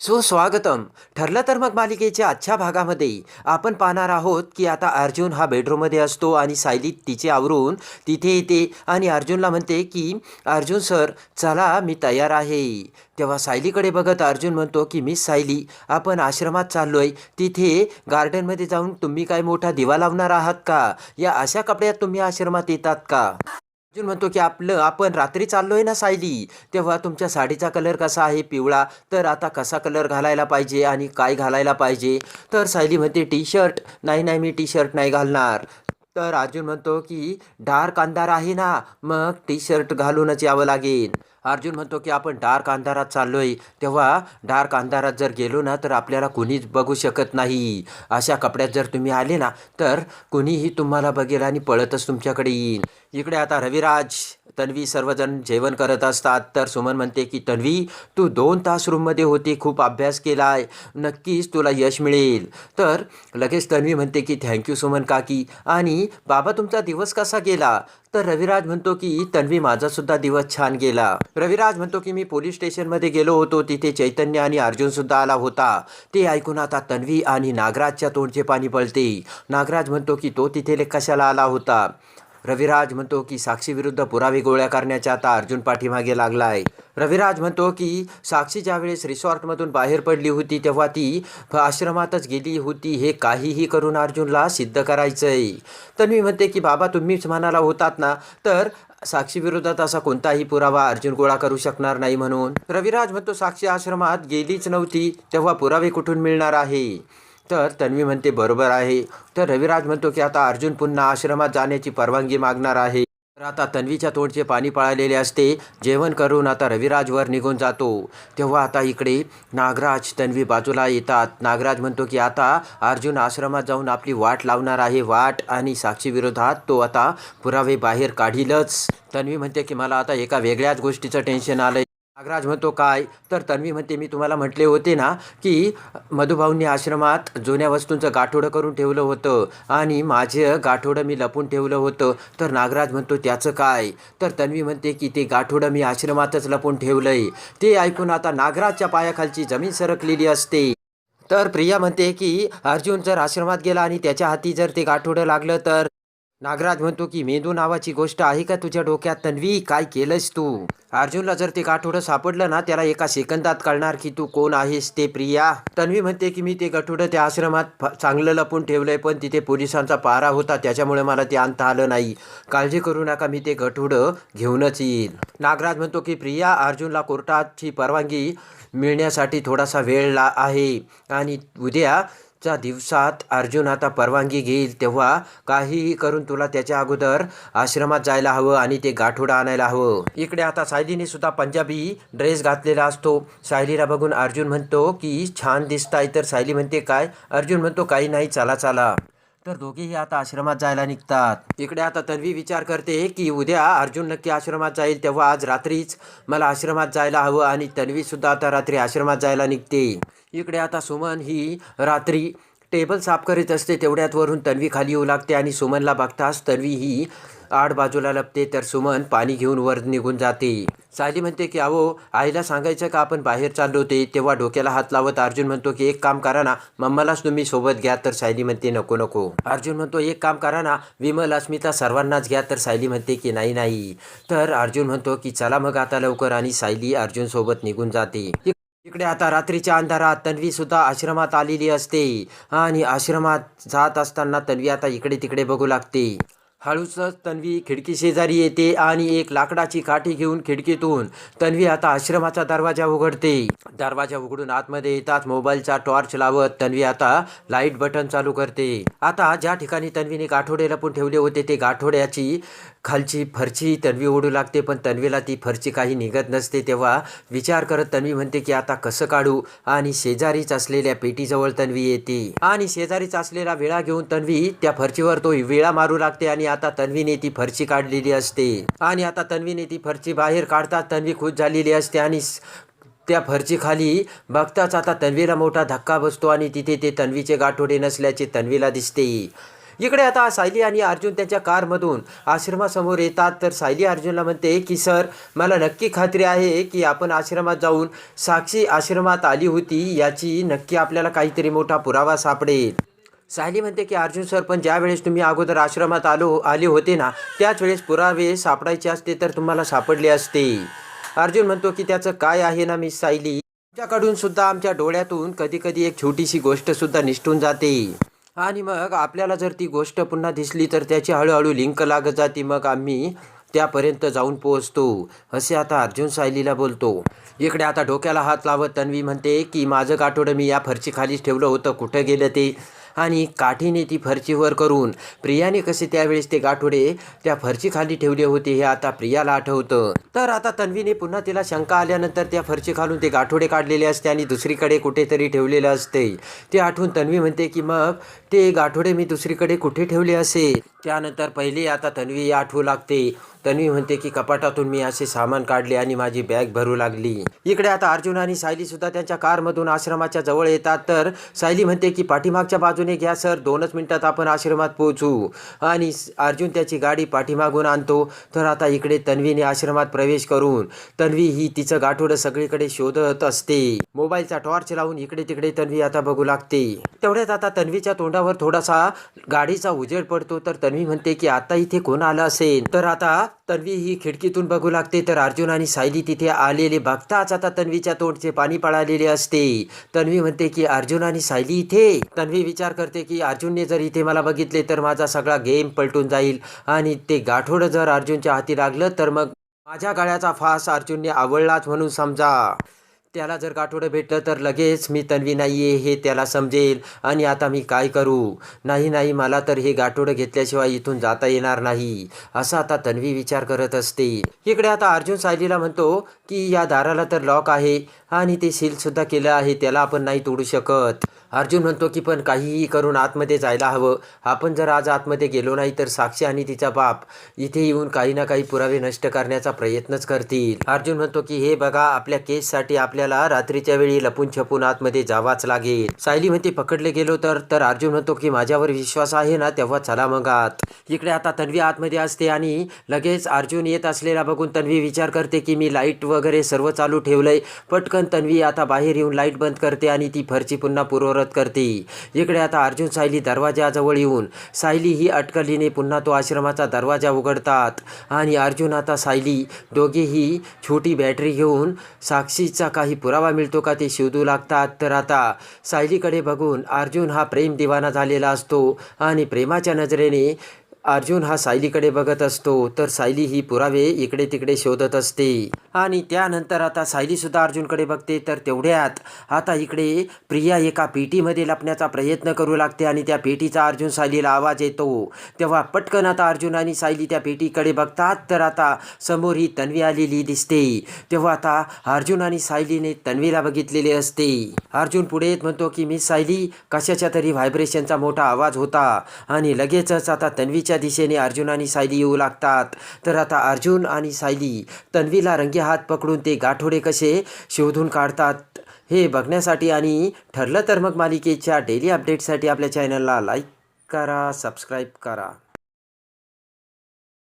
सुस्वागतम. ठरलं तर मग मालिकेच्या आजच्या भागामध्ये आपण पाहणार आहोत की आता अर्जुन हा बेडरूममध्ये असतो आणि सायली तिचे आवरून तिथे येते आणि अर्जुनला म्हणते की अर्जुन सर चला मी तयार आहे. तेव्हा सायलीकडे बघत अर्जुन म्हणतो की मी सायली आपण आश्रमात चाललो आहे तिथे गार्डनमध्ये जाऊन तुम्ही काय मोठा दिवा लावणार आहात का? या अशा कपड्यात तुम्ही आश्रमात येतात का? अर्जुन म्हणतो की आपलं आपण रात्री चाललोय ना सायली तेव्हा तुमच्या साडीचा कलर कसा आहे पिवळा? तर आता कसा कलर घालायला पाहिजे आणि काय घालायला पाहिजे? तर सायली म्हणते टी शर्ट नाही नाही मी टी शर्ट नाही घालणार. तर अर्जुन म्हणतो की डार्क अंधार आहे ना मग टी शर्ट घालूनच यावं लागेल. अर्जुन म्हणतो की आपण डार्क अंधारात चाललो आहे तेव्हा डार्क अंधारात जर गेलो ना तर आपल्याला कुणीच बघू शकत नाही. अशा कपड्यात जर तुम्ही आले ना तर कुणीही तुम्हाला बघेल आणि पळतच तुमच्याकडे येईल. इकडे आता रविराज तन्वी सर्वजण जेवण करत असतात. तर सुमन म्हणते की तन्वी तू दोन तास रूममध्ये होती. खूप अभ्यास केला आहे नक्कीच तुला यश मिळेल. तर लगेच तन्वी म्हणते की थँक्यू सुमन काकी. आणि बाबा तुमचा दिवस कसा गेला? तर रविराज म्हणतो की तन्वी माझा सुद्धा दिवस छान गेला. रविराज म्हणतो की मी पोलीस स्टेशनमध्ये गेलो होतो. तिथे चैतन्य आणि अर्जुन सुद्धा आला होता. ते ऐकून आता तन्वी आणि नागराजच्या तोंडचे पाणी पळते. नागराज म्हणतो की तो तिथे कशाला आला होता? रविराज म्हणतो की साक्षी विरुद्ध पुरावे गोळ्या करण्याच्या आता अर्जुन पाठीमागे लागलाय. रविराज म्हणतो की साक्षी ज्यावेळेस रिसॉर्टमधून बाहेर पडली होती तेव्हा ती आश्रमातच गेली होती. हे काहीही करून अर्जुनला सिद्ध करायचं आहे तन्वी म्हणते की बाबा तुम्हीच म्हणाला होतात ना? तर साक्षीविरोधात असा कोणताही पुरावा अर्जुन गोळा करू शकणार नाही म्हणून. रविराज म्हणतो साक्षी आश्रमात गेलीच नव्हती तेव्हा पुरावे कुठून मिळणार आहे? तर तन्वी म्हणते बरोबर आहे. तर रविराज म्हणतो की आता अर्जुन पुन्हा आश्रमात जाण्याची परवानगी मागणार आहे. तर आता तन्वीच्या तोंडचे पाणी पळालेले असते. जेवण करून आता रविराजवर निघून जातो. तेव्हा आता इकडे नागराज तन्वी बाजूला येतात. नागराज म्हणतो की आता अर्जुन आश्रमात जाऊन आपली वाट लावणार आहे. वाट आणि साक्षीविरोधात तो आता पुरावे बाहेर काढीलच. तन्वी म्हणते की मला आता एका वेगळ्याच गोष्टीचं टेन्शन आलं नागराज म्हणतो काय? तर तन्वी म्हणते मी तुम्हाला म्हटले होते ना की मधुभाऊंनी आश्रमात जुन्या वस्तूंचं गाठोडं करून ठेवलं होतं आणि माझं गाठोडं मी लपून ठेवलं होतं. तर नागराज म्हणतो त्याचं काय? तर तन्वी म्हणते की ते गाठोडं मी आश्रमातच लपून ठेवलंय. ते ऐकून आता नागराजच्या पायाखालची जमीन सरकलेली असते. तर प्रिया म्हणते की अर्जुन जर आश्रमात गेला आणि त्याच्या हाती जर ते गाठोडं लागलं तर? नागराज म्हणतो की मेंदू नावाची गोष्ट आहे का तुझ्या डोक्यात? तन्वी काय केलंस तू? अर्जुनला जर ते गाठोडं सापडलं ना त्याला एका सेकंदात कळणार की तू कोण आहेस ते प्रिया. तन्वी म्हणते की मी ते गाठोडं त्या आश्रमात फ- चांगलं लपून ठेवलंय पण तिथे पोलिसांचा पारा होता त्याच्यामुळे मला ते आणता आलं नाही. काळजी करू नका मी ते गठोडं घेऊनच येईल नागराज म्हणतो की प्रिया अर्जुनला कोर्टाची परवानगी मिळण्यासाठी थोडासा वेळ ला आहे. आणि उद्या च्या दिवसात अर्जुन आता परवानगी घेईल तेव्हा काहीही करून तुला त्याच्या अगोदर आश्रमात जायला हवं आणि ते गाठोडा आणायला हवं. इकडे आता सायलीने सुद्धा पंजाबी ड्रेस घातलेला असतो. सायलीला बघून अर्जुन म्हणतो की छान दिसताय. तर सायली म्हणते काय? अर्जुन म्हणतो काही नाही चला चाला. तर दोघेही आता आश्रमात जायला निघतात. इकडे आता तन्वी विचार करते की उद्या अर्जुन नक्की आश्रमात जाईल तेव्हा आज रात्रीच मला आश्रमात जायला हवं आणि तन्वीसुद्धा आता रात्री आश्रमात जायला निघते. इकडे आता सुमन ही रात्री टेबल साफ करीत असते तेवढ्यात वरून तन्वी खाली येऊ लागते आणि सुमनला बघताच तन्वी ही आड बाजूला लपते तर सुमन पाणी घेऊन वर निघून जाते. सायली म्हणते की अहो आईला सांगायचं का? आपण बाहेर चाललो ते तेव्हा डोक्याला हात लावत अर्जुन म्हणतो की एक काम करा ना मम्मालाच तुम्ही सोबत घ्या. तर सायली म्हणते नको नको. अर्जुन म्हणतो एक काम करा ना विमल अस्मिता सर्वांनाच घ्या. तर सायली म्हणते की नाही नाही. तर अर्जुन म्हणतो की चला मग आता लवकर. आणि सायली अर्जुन सोबत निघून जाते. इकडे आता रात्रीच्या अंधारात तन्वी सुद्धा आश्रमात आलेली असते. आणि आश्रमात जात असताना तन्वी आता इकडे तिकडे बघू लागते. हळूच तन्वी खिडकी शेजारी येते आणि एक लाकडाची काठी घेऊन खिडकीतून तन्वी आता आश्रमाचा दरवाजा उघडते. दरवाजा उघडून आतमध्ये येताच मोबाईलचा टॉर्च लावत तन्वी आता लाइट बटन चालू करते. आता ज्या ठिकाणी तन्वीने गाठोडे लपून ठेवले होते ते गाठोड्याची खालची फरची तन्वी ओढू लागते. पण तन्वीला ती फरची काही निघत नसते तेव्हा विचार करत तन्वी म्हणते की आता कसं काढू? आणि शेजारीच असलेल्या पेटीजवळ तन्वी येते. आणि शेजारीच असलेला विळा घेऊन तन्वी त्या फरचीवर तो विळा मारू लागते आणि आता तन्वीने ती फरची काढलेली असते. आणि आता तन्वीने ती फरची बाहेर काढतात तन्वी खुश झालेली असते आणि त्या फरचीखाली बघताच आता तन्वीला मोठा धक्का बसतो आणि तिथे ते तन्वीचे गाठोडे नसल्याचे तन्वीला दिसते. इकडे आता सायली आणि अर्जुन त्यांच्या कारमधून आश्रमासमोर येतात. तर सायली अर्जुनला म्हणते की सर मला नक्की खात्री आहे की आपण आश्रमात जाऊन साक्षी आश्रमात आली होती. याची नक्की आपल्याला काहीतरी मोठा पुरावा सापडेल. सायली म्हणते की अर्जुन सर पण ज्या वेळेस तुम्ही अगोदर आश्रमात आलो आले होते ना त्याच वेळेस पुरावे सापडायचे असते तर तुम्हाला सापडले असते. अर्जुन म्हणतो की त्याचं काय आहे ना मी सायली? आमच्याकडून सुद्धा आमच्या डोळ्यातून कधी कधी एक छोटीशी गोष्ट सुद्धा निसटून जाते. आणि मग आपल्याला जर ती गोष्ट पुन्हा दिसली तर त्याची हळूहळू लिंक लागत जाते. मग आम्ही त्यापर्यंत जाऊन पोहोचतो. असे आता अर्जुन सायलीला बोलतो. इकडे आता डोक्याला हात लावत तन्वी म्हणते की माझं गाठोडं मी या फरशीखालीच ठेवलं होतं. कुठं गेलं ते? आणि काठीने ती फरशीवर करून प्रियाने कसे त्यावेळेस ते गाठोडे त्या फरशीखाली ठेवले होते हे आता प्रियाला आठवतं. तर आता तन्वीने पुन्हा तिला शंका आल्यानंतर त्या फरशी खालून ते गाठोडे काढलेले असते आणि दुसरीकडे कुठेतरी ठेवलेले असते. ते आठवून तन्वी म्हणते की मग ते गाठोडे मी दुसरीकडे कुठे ठेवले असे? त्यानंतर पहिले आता तन्वी आठवू लागते. तन्वी म्हणते की कपाटातून मी असे सामान काढले आणि माझी बॅग भरू लागली. इकडे आता अर्जुन आणि सायली सुद्धा त्यांच्या कारमधून आश्रमाच्या जवळ येतात. तर सायली म्हणते की पाठीमागच्या बाजूने घ्या सर. दोनच मिनिटात आपण आश्रमात पोहोचू. आणि अर्जुन त्याची गाडी पाठीमागून आणतो. तर आता इकडे तन्वीने आश्रमात प्रवेश करून तन्वी ही तिचं गाठोडं सगळीकडे शोधत असते. मोबाईलचा टॉर्च लावून इकडे तिकडे तन्वी आता बघू लागते. तेवढ्यात आता तन्वीच्या तोंडावर थोडासा गाडीचा उजेड पडतो. तर तन्वी म्हणते की आता इथे कोण आलं असेल? तर आता तन्वी ही खिडकीतून बघू लागते. तर अर्जुन आणि सायली तिथे आलेले बघताच आता तन्वीच्या तोंडचे पाणी पळालेले असते. तन्वी म्हणते की अर्जुन आणि सायली इथे? तन्वी विचार करते की अर्जुनने जर इथे मला बघितले तर माझा सगळा गेम पलटून जाईल आणि ते गाठोडं जर अर्जुनच्या हाती लागलं तर मग माझ्या गळ्याचा फास अर्जुनने आवडलाच म्हणून समजा. त्याला जर गाठोडं भेटलं तर लगेच मी तन्वी नाही आहे हे त्याला समजेल. आणि आता मी काय करू? नाही नाही मला तर हे गाठोडं घेतल्याशिवाय इथून जाता येणार नाही. असा आता तन्वी विचार करत असते. इकडे आता अर्जुन सायलीला म्हणतो की या दाराला तर लॉक आहे आणि ते सीलसुद्धा केलं आहे त्याला आपण नाही तोडू शकत. अर्जुन म्हणतो की पण काहीही करून आतमध्ये जायला हवं. आपण जर आज आतमध्ये गेलो नाही तर साक्षी आणि तिचा बाप इथे येऊन काही ना काही पुरावे नष्ट करण्याचा प्रयत्नच करतील. अर्जुन म्हणतो की हे बघा आपल्या केससाठी आपल्या आपल्याला रात्रीच्या वेळी लपून छपून आतमध्ये जावाच लागेल. सायली म्हणते पकडले गेलो तर. तर अर्जुन म्हणतो की माझ्यावर विश्वास आहे ना तेव्हा चला मग आत. इकडे आता तन्वी आतमध्ये असते आणि लगेच अर्जुन येत असलेला बघून तन्वी विचार करते की मी लाइट वगैरे सर्व चालू ठेवलंय. पटकन तन्वी आता बाहेर येऊन लाइट बंद करते आणि ती फरची पुन्हा पूर्वरत करते. इकडे आता अर्जुन सायली दरवाजाजवळ येऊन सायली ही अटकलीने पुन्हा तो आश्रमाचा दरवाजा उघडतात आणि अर्जुन आता सायली दोघेही छोटी बॅटरी घेऊन साक्षीचा काही पुरावा मिळतो का ते शोधू लागतात? तर आता सायलीकडे बघून अर्जुन हा प्रेम दिवाना झालेला असतो आणि प्रेमाच्या नजरेने अर्जुन हा सायलीकडे बघत असतो तर सायली ही पुरावे इकडे तिकडे शोधत असते. आणि त्यानंतर आता सायली सुद्धा अर्जुनकडे बघते तर तेवढ्यात आता इकडे प्रिया एका पेटीमध्ये लपण्याचा प्रयत्न करू लागते आणि त्या पेटीचा अर्जुन सायलीला आवाज येतो. तेव्हा पटकन आता अर्जुन आणि सायली त्या पेटीकडे बघतात तर आता समोर ही तन्वी आलेली दिसते. तेव्हा आता अर्जुन आणि सायलीने तन्वीला बघितलेले असते. अर्जुन पुढे येत म्हणतो की मी सायली कशाच्या तरी व्हायब्रेशनचा मोठा आवाज होता. आणि लगेचच आता तन्वीच्या दिशेने अर्जुन आणि सायली येऊ लागतात. तर आता अर्जुन आणि सायली तन्वीला रंगी हात पकडून ते गाठोडे कसे शोधून काढतात हे बघण्यासाठी आणि ठरलं तर मग मालिकेच्या डेली अपडेटसाठी आपल्या चॅनलला लाईक करा सबस्क्राईब करा.